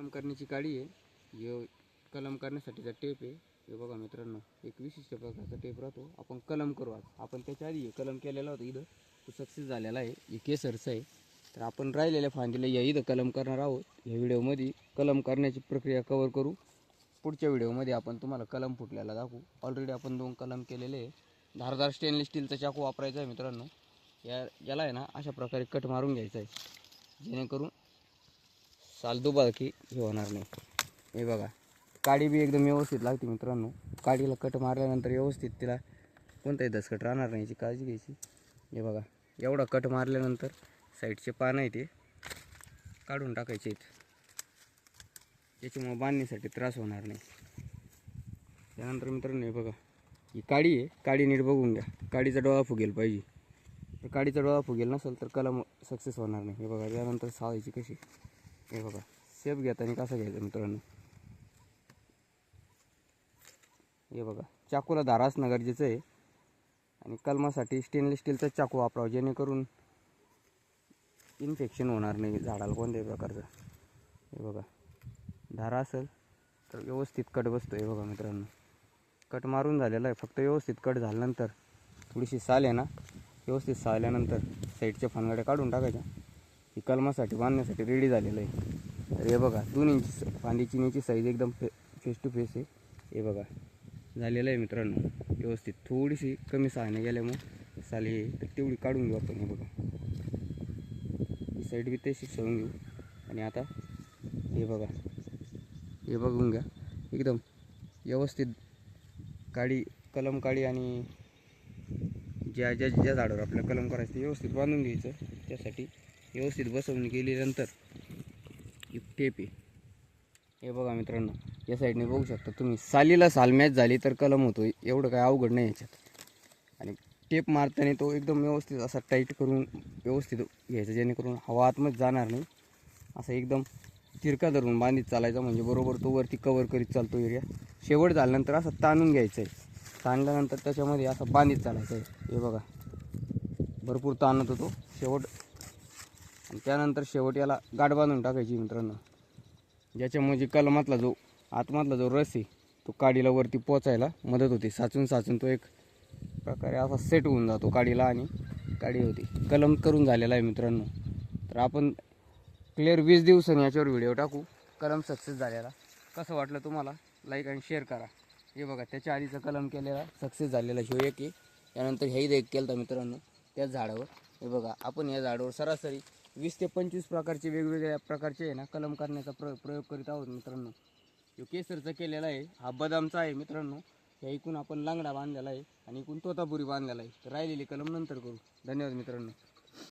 कलम करण्याची काडी आहे. यो कलम करण्यासाठीचा टेप आहे. हे बघा मित्रांनो एक विशिष्ट प्रकारचा टेप राहतो. आपण कलम करू आज. आपण त्याच्या आधी कलम केलेला होता इथं. तो सक्सेस झालेला आहे. हे केसरचं आहे. तर आपण राहिलेल्या फांदीला या इथं कलम करणार आहोत. या व्हिडिओमध्ये कलम करण्याची प्रक्रिया कवर करू. पुढच्या व्हिडिओमध्ये आपण तुम्हाला कलम फुटल्याला दाखवू. ऑलरेडी आपण दोन कलम केलेले आहे. धारदार स्टेनलेस स्टीलचा चाकू वापरायचा आहे मित्रांनो. या याला आहे ना अशा प्रकारे कट मारून घ्यायचा आहे. जेणेकरून साल दुबाळकी हे होणार नाही. हे बघा काडी बी एकदम व्यवस्थित लागते मित्रांनो. काडीला कट मारल्यानंतर व्यवस्थित तिला कोणताही दसकट राहणार नाही याची काळजी घ्यायची. हे बघा एवढा कट मारल्यानंतर साईडचे पान आहे ते काढून टाकायचे आहेत. याच्यामुळे बांधण्यासाठी त्रास होणार नाही. त्यानंतर मित्रांनो हे बघा ही काडी आहे. काडी नीट बघून घ्या. काडीचा डोळा फुगेल पाहिजे. तर काडीचा डोळा फुगेल नसेल तर कलम सक्सेस होणार नाही. हे बघा त्यानंतर सावायची कशी हे बघा शेप घेताना कसं घ्यायचं मित्रांनो? हे बघा चाकूला धार असणं गरजेचं आहे. आणि कलमासाठी स्टेनलेस स्टीलचा चाकू वापरावा जेणेकरून इन्फेक्शन होणार नाही झाडाला कोणत्याही प्रकारचं. हे बघा धारा असेल तर व्यवस्थित कट बसतो हे बघा मित्रांनो. कट मारून झालेला आहे फक्त व्यवस्थित कट झाल्यानंतर थोडीशी साल आहे ना व्यवस्थित साल्यानंतर साईडच्या फानगड्या काढून टाकायच्या. ही कलमासाठी बांधण्यासाठी रेडी झालेलं आहे. तर हे बघा दोन इंची फांदी चिनीची साईज एकदम फे फेस टू फेस आहे. हे बघा झालेलं आहे मित्रांनो. व्यवस्थित थोडीशी कमी सहाने गेल्यामुळे साली तर तेवढी काढून घेऊ आपण हे बघा. ही साईड बी तशी सवून घेऊ. आणि आता हे बघा हे बघून घ्या. एकदम व्यवस्थित काडी कलम काडी आणि ज्या ज्या ज्या झाडावर आपल्याला कलम करायचं ते व्यवस्थित बांधून घ्यायचं. त्यासाठी व्यवस्थित बसवून गेल्यानंतर एक टेप आहे हे बघा मित्रांनो या साईडने बघू शकता तुम्ही. सालीला साल मॅच झाली तर कलम होतो. एवढं काय अवघड नाही याच्यात. आणि टेप मारताना तो एकदम व्यवस्थित असा टाईट करून व्यवस्थित घ्यायचा जेणेकरून हवा आतमध्ये जाणार नाही. असं एकदम तिरका धरून बांधित चालायचा म्हणजे बरोबर तो वरती कवर करीत चालतो एरिया शेवट झाल्यानंतर असं ताणून घ्यायचं आहे. ताणल्यानंतर त्याच्यामध्ये असं बांधीत चालायचं आहे. हे बघा. भरपूर ताणत होतो शेवट त्यानंतर शेवट याला गाठ बांधून टाकायची मित्रांनो. ज्याच्यामुळे जे कलमातला जो आतमधला जो रस आहे तो काडीला वरती पोचायला मदत होते. साचून साचून तो एक प्रकारे असा सेट होऊन जातो काडीला आणि काडी होती. कलम करून झालेला आहे मित्रांनो. तर आपण क्लिअर वीस दिवसांनी याच्यावर व्हिडिओ टाकू. कलम सक्सेस झालेला. कसं वाटलं तुम्हाला? लाईक आणि शेअर करा. हे बघा त्याच्या आधीचा कलम केलेला सक्सेस झालेला ह्यो एक आहे. त्यानंतर ह्याही एक केलं मित्रांनो त्याच झाडावर. हे बघा आपण या झाडावर सरासरी वीस ते पंचवीस प्रकारचे वेगवेगळ्या प्रकारचे आहे ना कलम करण्याचा प्र प्रयोग करीत आहोत मित्रांनो. जो केसरचा केलेला आहे हा बदामचा आहे मित्रांनो. ह्या इकून आपण लांगडा बांधलेला आहे आणि इकून तोतापुरी बांधलेला आहे. तर राहिलेली कलम नंतर करू. धन्यवाद मित्रांनो.